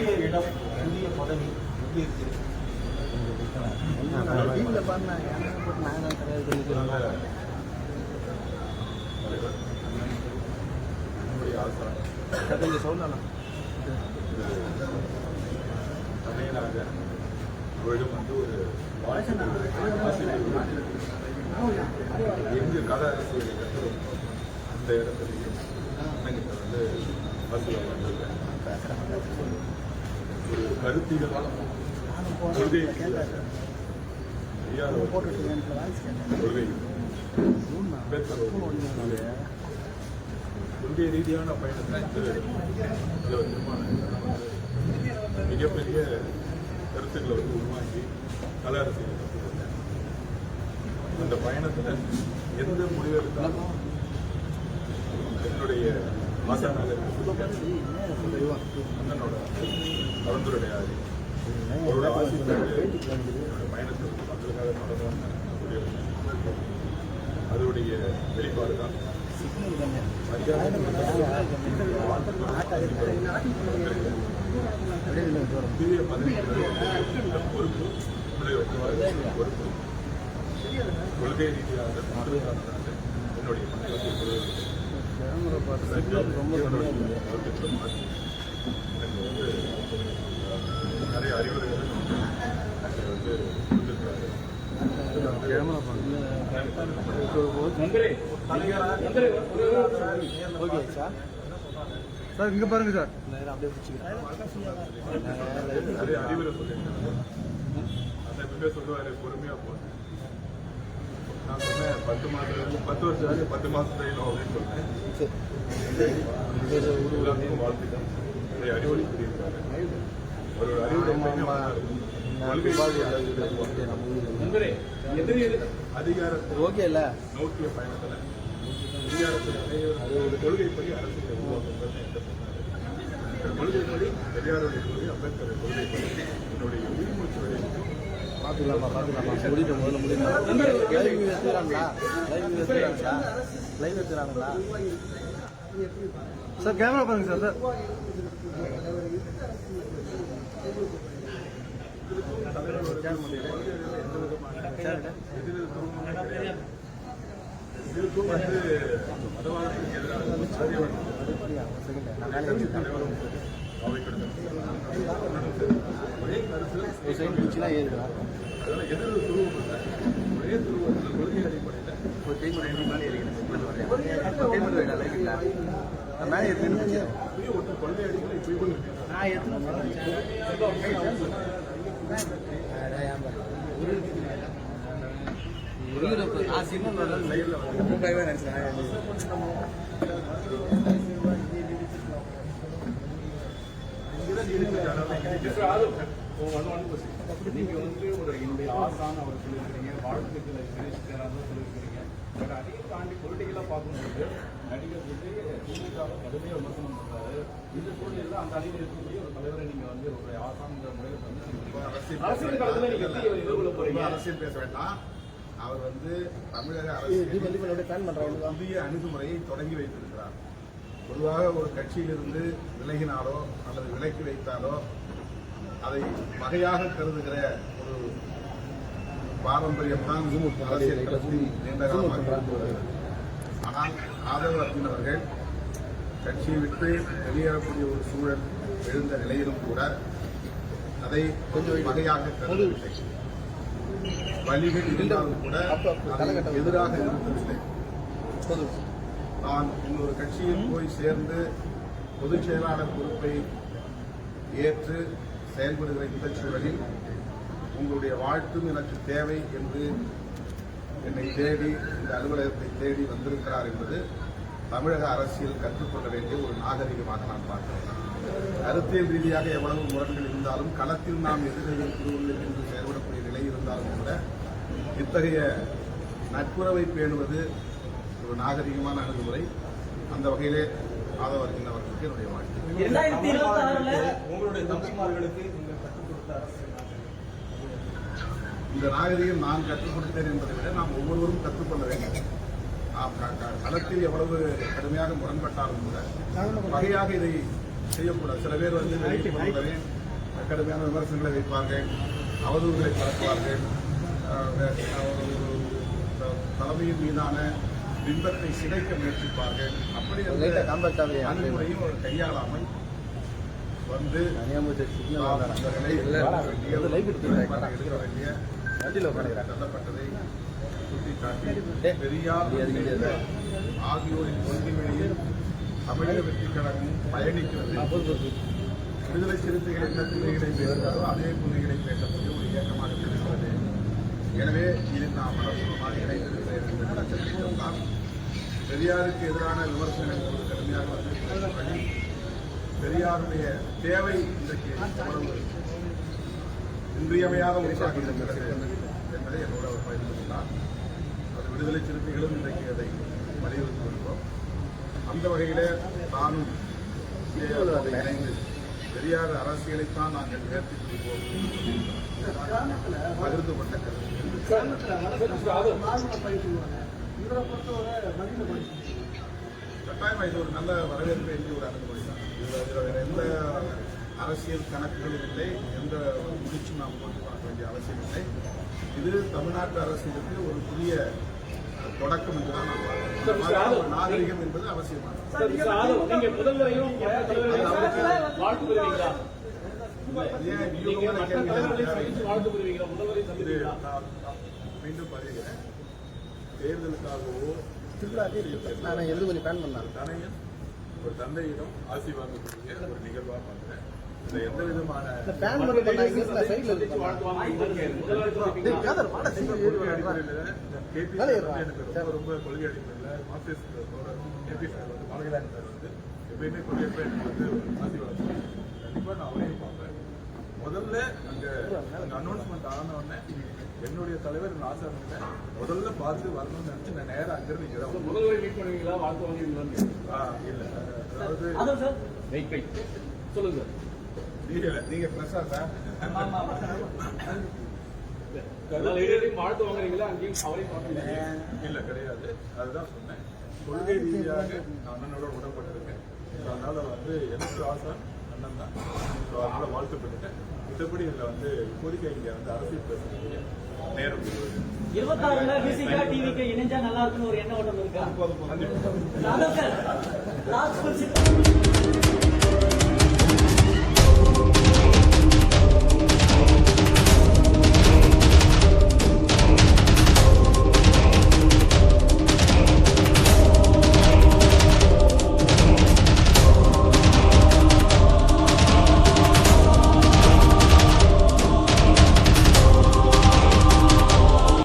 புதிய இடம் புதிய பதவி எப்படி இருக்கு? டீம்ல பண்ண எனக்கு போட்டு நான் தான் கிடையாது கொஞ்சம் சொல்லலாம் இவரிடம் வந்து ஒரு எங்கு கல அரசியலை கற்றோம் அந்த இடத்துலையும். வந்து பஸ்ஸில் வந்திருக்கேன். ஒரு கொள்கை ஐயா கொள்கை ரீதியான பயணத்தை இதில் வந்து மிகப்பெரிய கருத்துக்களை வந்து உருவாக்கி கல அரசியலை அந்த பயணத்தில் எந்த முடிவு எடுத்தாலும் என்னுடைய ஆசானாக அண்ணனோட கலந்துரையாடி அவரோட என்னோட பயணத்தை வந்து மக்களுக்காக நடந்தோம்னு முடிவு அதோடைய வெளிப்பாடு தான். பொறுப்பு பொறுப்பு கொள்கை ரீதியாக மாற்றுவதற்கான என்னுடைய மக்களுக்கு ரொம்ப என்னுடைய வகுப்பிற்கு மாற்றி எனக்கு வந்து நிறைய அறிவுரைகள் வந்து கொடுத்திருக்காரு ஓகே சார் சார் இங்க பாருங்க சார். அப்படியே பிடிச்சிக்கிறேன் சொல்லுவாரு பொறுமையா போட்டு நான் சொன்னேன் பத்து மாதம் பத்து வருஷம் ஆகுது, பத்து மாசம் செய்யணும் அப்படின்னு சொன்னேன் வாழ்த்துக்கள் நிறைய அறிவுரை ஒரு அறிவுரை அதிகாரத்தை ஓகே இல்ல நோக்கிய பயணத்துல அதிகாரத்தில் இணைவது ஒரு கொள்கைப்படி அரசியலை சொன்னாரு. இந்த கொள்கைப்படி பெரியாருடைய கொள்கை அம்பேத்கர் கொள்கைப்படி என்னுடைய உயிர்மூச்சு வரைக்கும் பாத்துக்கலாமா பாத்துக்கலாமா? முடிட்டு முதல்ல முடியும்? லைவ் எடுத்துறாங்களா லைவ் எடுத்துறாங்களா லைவ் சார் கேமரா பாருங்க சார் சார். இதுக்கும் வந்து மதவாதத்துக்கு எதிராக தலைவரும் அவை ஒரே அதனால எதிர்ப்பு துருவம் இல்லை ஒரே துருவத்தில் கொள்கை அடிப்படையில் மேலே நான் மேலே கொள்கை அடிப்படை நான் நீங்க வந்து ஒரு என்னுடைய ஆசான் அவர் சொல்லியிருக்கிறீங்க வாழ்த்துக்களை தெரிவிச்சுக்கிறாங்க சொல்லியிருக்கிறீங்க பட் அதையும் தாண்டி பொலிட்டிக்கலா பார்க்கும்போது நடிகர் விஜய் திமுக கடுமையாக விமர்சனம் பண்றாரு இந்த சூழ்நிலையில் அந்த அணியில் இருக்கக்கூடிய ஒரு தலைவரை நீங்கள் வந்து ஒரு ஆசான்ங்கிற முறையில் வந்து அரசியல் களத்துல நீங்கள் எதிர்கொள்ள போறீங்க அரசியல் பேச வேண்டாம். அவர் வந்து தமிழக பண்றாங்க புதிய அணுகுமுறையை தொடங்கி வைத்திருக்கிறார். பொதுவாக ஒரு கட்சியிலிருந்து விலகினாலோ அல்லது விலக்கி வைத்தாலோ அதை வகையாக கருதுகிற ஒரு பாரம்பரியம் தான் அரசியல் களத்தில் நீண்ட காலமாக இருந்து வருகிறது. ஆனால் ஆதரவு அர்ஜுனவர்கள் கட்சியை விட்டு வெளியேறக்கூடிய ஒரு சூழல் எழுந்த நிலையிலும் கூட அதை கொஞ்சம் வகையாக கருதவில்லை. வழிகள் இருந்தாலும் கூட எதிராக இருந்ததில்லை நான் இன்னொரு கட்சியில் போய் சேர்ந்து பொதுச் செயலாளர் பொறுப்பை ஏற்று செயல்படுகிற இந்த சூழலில் உங்களுடைய வாழ்த்தும் எனக்கு தேவை என்று என்னை தேடி இந்த அலுவலகத்தை தேடி வந்திருக்கிறார் என்பது தமிழக அரசியல் கற்றுக்கொள்ள வேண்டிய ஒரு நாகரிகமாக நான் பார்க்கிறேன். கருத்தியல் ரீதியாக எவ்வளவு முரண்கள் இருந்தாலும் களத்தில் நாம் எதிர்களில் குழுவில் என்று செயல்படக்கூடிய நிலை இருந்தாலும் கூட இத்தகைய நட்புறவை பேணுவது ஒரு நாகரிகமான அணுகுமுறை. அந்த வகையிலே ஆதவர்கின் அவர்களுக்கு என்னுடைய அரசியல் இந்த நாகரிகம் நான் கற்றுக் கொடுத்தேன் என்பதை விட நாம் ஒவ்வொருவரும் கற்றுக்கொள்ள வேண்டும். நாம் களத்தில் எவ்வளவு கடுமையாக முரண்பட்டாலும் கூட வகையாக இதை செய்யக்கூடாது. சில பேர் வந்து வெளியே போனவரை கடுமையான விமர்சனங்களை வைப்பார்கள். அவதூறுகளை பரப்புவார்கள். ஒரு தலைமையின் மீதான பிம்பத்தை சிதைக்க முயற்சிப்பார்கள். அப்படி அணுகுமுறையும் கையாளாமல் வந்து தள்ளப்பட்டதை சுட்டிக்காட்டி பெரியார்? ஆகியோரின் கொள்கை வழியில் தமிழக வெற்றிக் கழகம் பயணிக்கிறது. விடுதலை சிறுத்தைகள் பேசுகிறதோ அதே கொள்கைகளை பேசக்கூடிய ஒரு இயக்கமாக எனவே இதில் நாம் அரசுமாக இணைந்திருக்கிற பெரியாருக்கு எதிரான விமர்சனங்கள் இப்போது கடுமையாக வந்து பெரியாருடைய தேவை இன்றைக்கு இன்றியமையாத ஒன்றாக இருக்கிறது என்பதை என்னோட அவர் பகிர்ந்து கொண்டார். அது விடுதலை சிறுத்தைகளும் இன்றைக்கு அதை வலியுறுத்தி வருகிறோம். அந்த வகையிலே நானும் இணைந்து பெரியார் அரசியலைத்தான் நாங்கள் உயர்த்தி கொள்வோம் பகிர்ந்து கொண்ட கருத்து கட்டாயமா இது ஒரு நல்ல வரவேற்பு வேண்டிய ஒரு அணுகுமுறை தான் இதுல இதுல வேற எந்த அரசியல் கணக்குகளும் இல்லை எந்த முடிச்சும் நாம் போட்டு பார்க்க வேண்டிய அவசியம் இல்லை. இது தமிழ்நாட்டு அரசியலுக்கு ஒரு புதிய தொடக்கம் நான் பார்க்கிறேன். மாதிரி ஒரு நாகரிகம் என்பது அவசியமானது. மீண்டும் பதிகிறேன் தேர்தலுக்காகவோ நான் எழுது கொஞ்சம் பேன் பண்ணேன் தனையன் ஒரு தந்தையிடம் ஆசி வாங்கக்கூடிய ஒரு நிகழ்வா பார்க்கிறேன். இதுல எந்த விதமான எனக்கு ரொம்ப கொள்கை அடிப்படையில் மார்க்சிஸ்ட் கேபி சார் வந்து சார் வந்து எப்பயுமே கொள்கை எனக்கு வந்து ஆசீர்வாதம் கண்டிப்பா நான் அவரையும் பார்ப்பேன். முதல்ல அங்க அங்க அனௌன்ஸ்மெண்ட் ஆன உடனே என்னுடைய தலைவர் நான் ஆசை இருந்தேன் முதல்ல பார்த்து வரணும்னு நினைச்சு நான் நேரம் அங்கிருந்து இங்க தான். முதல்வரை மீட் பண்ணுவீங்களா வாழ்த்து வாங்குவீங்களான்னு ஆ, இல்ல. அதாவது கை கை. சொல்லுங்க. நீங்க நீங்க பிரசாத் வாழ்த்து வாங்குறீங்களா? அங்கேயும் அவரையும் இல்ல கிடையாது. அதுதான் சொன்னேன். கொள்கை ரீதியாக அண்ணனோட உடன்பட்டிருக்கேன். அதனால வந்து எனக்கு ஆசை அண்ணன் தான். அதனால வாழ்த்துப்பட்டுட்டேன் மற்றபடி இதுல வந்து இப்போதைக்கு இங்க வந்து அரசியல் பேசக்கூடிய நேரம். இருபத்தாறுல பிசிகா டிவிக்கு இணைஞ்சா நல்லா இருக்குன்னு ஒரு எண்ணம் ஓட்டம் இருக்கா?